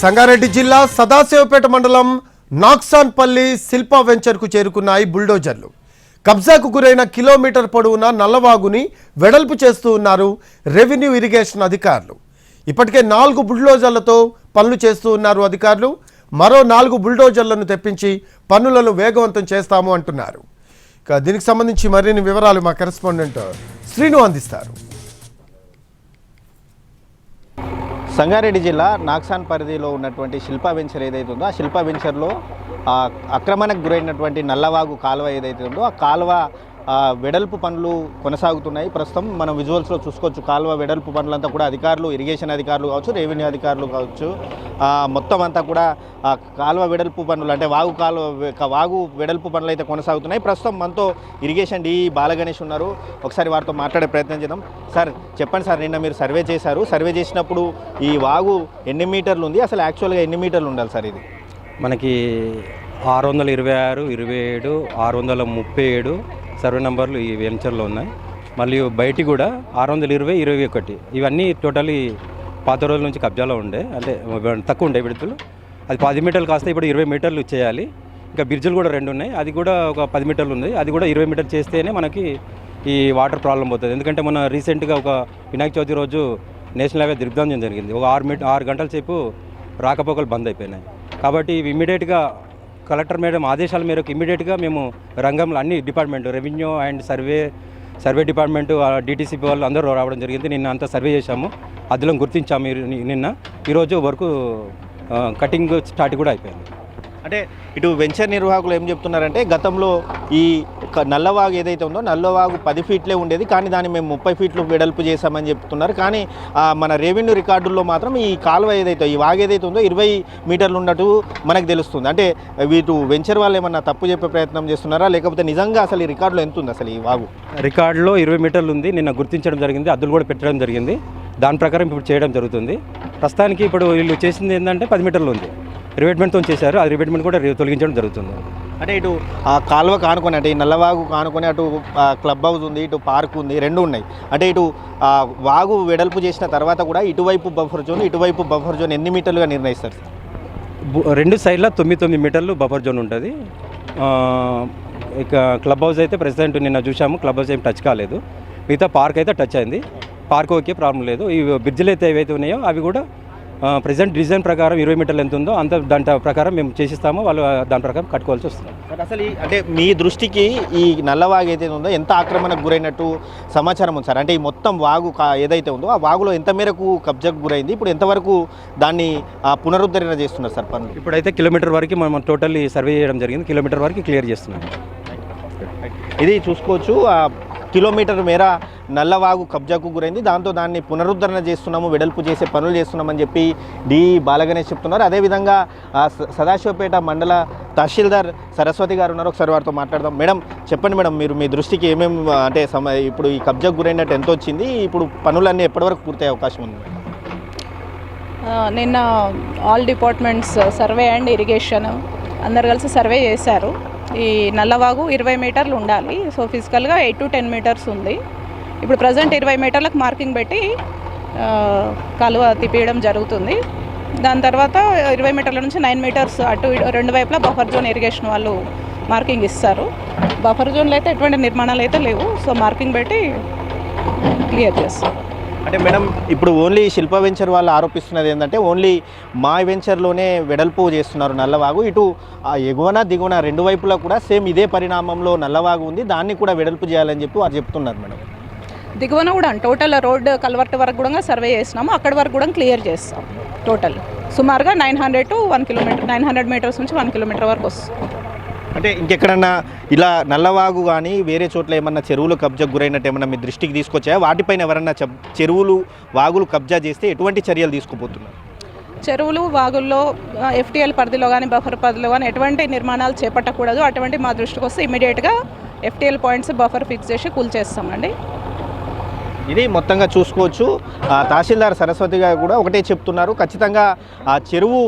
సంగారెడ్డి జిల్లా సదాశివపేట మండలం నాక్సాన్పల్లి శిల్పా వెంచర్కు చేరుకున్నాయి బుల్డోజర్లు. కబ్జాకు గురైన కిలోమీటర్ పొడవున నల్లవాగుని వెడల్పు చేస్తూ ఉన్నారు రెవెన్యూ ఇరిగేషన్ అధికారులు. ఇప్పటికే నాలుగు బుల్డోజర్లతో పనులు చేస్తూ ఉన్నారు అధికారులు. మరో నాలుగు బుల్డోజర్లను తెప్పించి పనులను వేగవంతం చేస్తాము అంటున్నారు. ఇక దీనికి సంబంధించి మరిన్ని వివరాలు మా కరెస్పాండెంట్ శ్రీను అందిస్తారు. సంగారెడ్డి జిల్లా నాగ్సాన్ పరిధిలో ఉన్నటువంటి శిల్పా వెంచర్ ఏదైతే ఉందో ఆ శిల్పా వెంచర్లో ఆక్రమణకు గురైనటువంటి నల్లవాగు కాలువ ఏదైతే ఉందో ఆ కాలువ వెడల్పు పనులు కొనసాగుతున్నాయి. ప్రస్తుతం మనం విజువల్స్లో చూసుకోవచ్చు. కాలువ వెడల్పు పనులంతా కూడా అధికారులు ఇరిగేషన్ అధికారులు కావచ్చు రెవెన్యూ అధికారులు కావచ్చు. మొత్తం అంతా కూడా కాలువ వెడల్పు పనులు అంటే వాగు కాలువ వాగు వెడల్పు పనులు అయితే కొనసాగుతున్నాయి. ప్రస్తుతం మనతో ఇరిగేషన్ డి బాలగణేష్ ఉన్నారు. ఒకసారి వారితో మాట్లాడే ప్రయత్నం చేద్దాం. సార్ చెప్పండి సార్ నిన్న మీరు సర్వే చేశారు. సర్వే చేసినప్పుడు ఈ వాగు ఎన్ని మీటర్లు ఉంది? అసలు యాక్చువల్గా ఎన్ని మీటర్లు ఉండాలి సార్ ఇది? మనకి ఆరు వందల ఇరవై ఆరు ఇరవై ఏడు ఆరు వందల ముప్పై ఏడు సర్వే నంబర్లు ఈ వెంచర్లో ఉన్నాయి. మళ్ళీ బయటి కూడా ఆరు వందల ఇరవై ఇరవై ఒకటి. ఇవన్నీ టోటలీ పాత రోజుల నుంచి కబ్జాలో ఉండే అంటే తక్కువ ఉండే విడతలు అది పది మీటర్లు కాస్తే ఇప్పుడు ఇరవై మీటర్లు చేయాలి. ఇంకా బ్రిడ్జ్లు కూడా రెండు ఉన్నాయి. అది కూడా ఒక పది మీటర్లు ఉంది. అది కూడా ఇరవై మీటర్లు చేస్తేనే మనకి ఈ వాటర్ ప్రాబ్లం పోతుంది. ఎందుకంటే మన రీసెంట్గా ఒక వినాయక చవితి రోజు నేషనల్ హైవే దిగ్బంధం జరిగింది. ఒక ఆరు మీట ఆరు గంటల సేపు రాకపోకలు బంద్ అయిపోయినాయి. కాబట్టి ఇవి ఇమీడియట్గా కలెక్టర్ మేడం ఆదేశాల మేరకు ఇమ్మీడియట్గా మేము రంగంలో అన్ని department revenue and survey survey department DTCP వాళ్ళు అందరూ రావడం జరిగింది. నిన్న అంతా సర్వే చేశాము. అందులో గుర్తించాము నిన్న. ఈరోజు వరకు కటింగ్ స్టార్ట్ కూడా అయిపోయింది. అంటే ఇటు వెంచర్ నిర్వాహకులు ఏం చెప్తున్నారంటే గతంలో ఈ నల్లవాగు ఏదైతే ఉందో నల్లవాగు పది ఫీట్లే ఉండేది కానీ దాన్ని మేము ముప్పై ఫీట్లు వెడల్పు చేశామని చెప్తున్నారు. కానీ మన రెవెన్యూ రికార్డుల్లో మాత్రం ఈ కాలువ ఏదైతే ఈ వాగు ఏదైతే ఉందో ఇరవై మీటర్లు ఉన్నట్టు మనకు తెలుస్తుంది. అంటే వీటి వెంచర్ వాళ్ళు ఏమన్నా తప్పు చెప్పే ప్రయత్నం చేస్తున్నారా? లేకపోతే నిజంగా అసలు ఈ రికార్డులో ఎంత ఉంది అసలు ఈ వాగు? రికార్డులో ఇరవై మీటర్లు ఉంది. నిన్న గుర్తించడం జరిగింది అద్దులు కూడా పెట్టడం జరిగింది. దాని ప్రకారం ఇప్పుడు చేయడం జరుగుతుంది. ప్రస్తుతానికి ఇప్పుడు వీళ్ళు చేసింది ఏంటంటే పది మీటర్లు ఉంది. రివెట్మెంట్తో చేశారు. ఆ రివెట్మెంట్ కూడా తొలగించడం జరుగుతుంది. అంటే ఇటు ఆ కాలువ కానుకొని అంటే ఈ నల్లవాగు కానుకొని అటు క్లబ్ హౌస్ ఉంది ఇటు పార్క్ ఉంది రెండు ఉన్నాయి. అంటే ఇటు ఆ, వాగు వెడల్పు చేసిన తర్వాత కూడా ఇటువైపు బఫర్ జోన్ ఇటువైపు బఫర్ జోన్ ఎన్ని మీటర్లుగా నిర్ణయిస్తారు? రెండు సైడ్ల తొమ్మిది తొమ్మిది మీటర్లు బఫర్ జోన్ ఉంటుంది. ఇక క్లబ్ హౌస్ అయితే ప్రెసిడెంట్ నిన్న చూసాము క్లబ్ హౌస్ ఏం టచ్ కాలేదు. మిగతా పార్క్ అయితే టచ్ అయింది. పార్క్ ఓకే ప్రాబ్లం లేదు. ఈ బ్రిడ్జ్లు అయితే ఏవైతే ఉన్నాయో అవి కూడా ప్రెసెంట్ డిజైన్ ప్రకారం ఇరవై మీటర్లు ఎంత ఉందో అంత దాని ప్రకారం మేము చేసిస్తాము వాళ్ళు దాని ప్రకారం కట్టుకోవాల్సి వస్తుంది. అసలు ఈ- అంటే మీ దృష్టికి ఈ నల్లవాగు ఏదైతే ఉందో ఎంత ఆక్రమణకు గురైనట్టు సమాచారం ఉంది సార్? అంటే ఈ మొత్తం వాగు ఏదైతే ఉందో ఆ వాగులో ఎంత మేరకు కబ్జాకు గురైంది? ఇప్పుడు ఎంతవరకు దాన్ని పునరుద్ధరణ చేస్తున్నారు సార్ పనులు? ఇప్పుడైతే కిలోమీటర్ వరకు మనం టోటల్లీ సర్వే చేయడం జరిగింది. కిలోమీటర్ వరకు క్లియర్ చేస్తున్నాం ఇది చూసుకోవచ్చు. కిలోమీటర్ మేర నల్లవాగు కబ్జాకు గురైంది. దాంతో దాన్ని పునరుద్ధరణ చేస్తున్నాము వెడల్పు చేసే పనులు చేస్తున్నామని చెప్పి డి. బాలగణేష్ చెప్తున్నారు. అదేవిధంగా స- సదాశివపేట మండల తహసీల్దార్ సరస్వతి గారు ఉన్నారు. ఒకసారి వారితో మాట్లాడదాం. మేడం చెప్పండి మేడం మీరు మీ దృష్టికి ఏమేమి అంటే సమ ఇప్పుడు ఈ కబ్జాకు గురైనట్టు ఎంత వచ్చింది? ఇప్పుడు పనులన్నీ ఎప్పటివరకు పూర్తయ్యే అవకాశం ఉంది? నిన్న all departments survey and irrigation అందరు కలిసి సర్వే చేశారు. ఈ నల్లవాగు ఇరవై మీటర్లు ఉండాలి. సో ఫిజికల్గా ఎయిట్ టు టెన్ మీటర్స్ ఉంది. ఇప్పుడు ప్రజెంట్ ఇరవై మీటర్లకు మార్కింగ్ పెట్టి కాలువ తిప్పేయడం జరుగుతుంది. దాని తర్వాత ఇరవై మీటర్ల నుంచి నైన్ మీటర్స్ అటు ఇటు రెండు వైపులా బఫర్ జోన్ ఇరిగేషన్ వాళ్ళు మార్కింగ్ ఇస్తారు. బఫర్ జోన్లో అయితే ఎటువంటి నిర్మాణాలు అయితే లేవు. సో మార్కింగ్ పెట్టి క్లియర్ చేస్తాం అంటే మేడం ఇప్పుడు ఓన్లీ శిల్ప వెంచర్ వాళ్ళు ఆరోపిస్తున్నది ఏంటంటే ఓన్లీ మా వెంచర్లోనే వెడల్పు చేస్తున్నారు నల్లవాగు. ఇటు ఆ ఎగువన దిగువన రెండు వైపులా కూడా సేమ్ ఇదే పరిణామంలో నల్లవాగు ఉంది. దాన్ని కూడా వెడల్పు చేయాలని చెప్పి వారు చెప్తున్నారు మేడం. దిగువన కూడా టోటల్ రోడ్ కల్వర్ట్ వరకు కూడా సర్వే చేసినాము. అక్కడ వరకు కూడా క్లియర్ చేస్తాం టోటల్. సుమారుగా nine hundred to one kilometre nine hundred metres నుంచి వన్ కిలోమీటర్ వరకు వస్తుంది. అంటే ఇంకెక్కడన్నా ఇలా నల్లవాగు కానీ వేరే చోట్ల ఏమన్నా చెరువులు కబ్జా గురైనట్టు ఏమన్నా మీ దృష్టికి తీసుకొచ్చాయా? వాటిపైన ఎవరన్నా చెప్- చెరువులు వాగులు కబ్జా చేస్తే ఎటువంటి చర్యలు తీసుకుపోతున్నారు చెరువులు వాగుల్లో ఎఫ్టీఎల్ పరిధిలో కానీ బఫర్ పరిధిలో కానీ ఎటువంటి నిర్మాణాలు చేపట్టకూడదు. అటువంటి మా దృష్టికి వస్తే ఇమీడియట్గా ఎఫ్టీఎల్ పాయింట్స్ బఫర్ ఫిక్స్ చేసి కూల్ చేస్తామండి. ఇది మొత్తంగా చూసుకోవచ్చు. తహసీల్దార్ సరస్వతి గారు కూడా ఒకటే చెప్తున్నారు. ఖచ్చితంగా ఆ చెరువు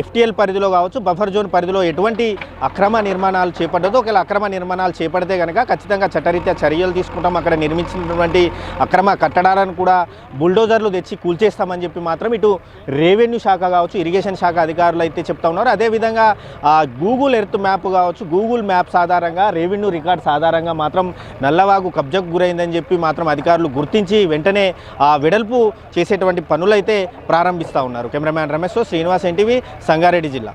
ఎఫ్టీఎల్ పరిధిలో కావచ్చు బఫర్ జోన్ పరిధిలో ఎటువంటి అక్రమ నిర్మాణాలు చేపట్టదు. ఒకవేళ అక్రమ నిర్మాణాలు చేపడితే కనుక ఖచ్చితంగా చట్టరీత్యా చర్యలు తీసుకుంటాం. అక్కడ నిర్మించినటువంటి అక్రమ కట్టడాలను కూడా బుల్డోజర్లు తెచ్చి కూల్చేస్తామని చెప్పి మాత్రం ఇటు రెవెన్యూ శాఖ కావచ్చు ఇరిగేషన్ శాఖ అధికారులు అయితే చెప్తా ఉన్నారు. అదేవిధంగా ఆ, గూగుల్ ఎర్త్ మ్యాప్ కావచ్చు గూగుల్ మ్యాప్స్ ఆధారంగా రెవెన్యూ రికార్డ్స్ ఆధారంగా మాత్రం నల్లవాగు కబ్జకు గురైందని చెప్పి మాత్రం అధికారులు గుర్తించి వెంటనే ఆ వెడల్పు చేసేటువంటి పనులైతే ప్రారంభిస్తూ ఉన్నారు. కెమెరామ్యాన్ రమేష్ శ్రీనివాస్ ఎన్టీవీ సంగారెడ్డి జిల్లా.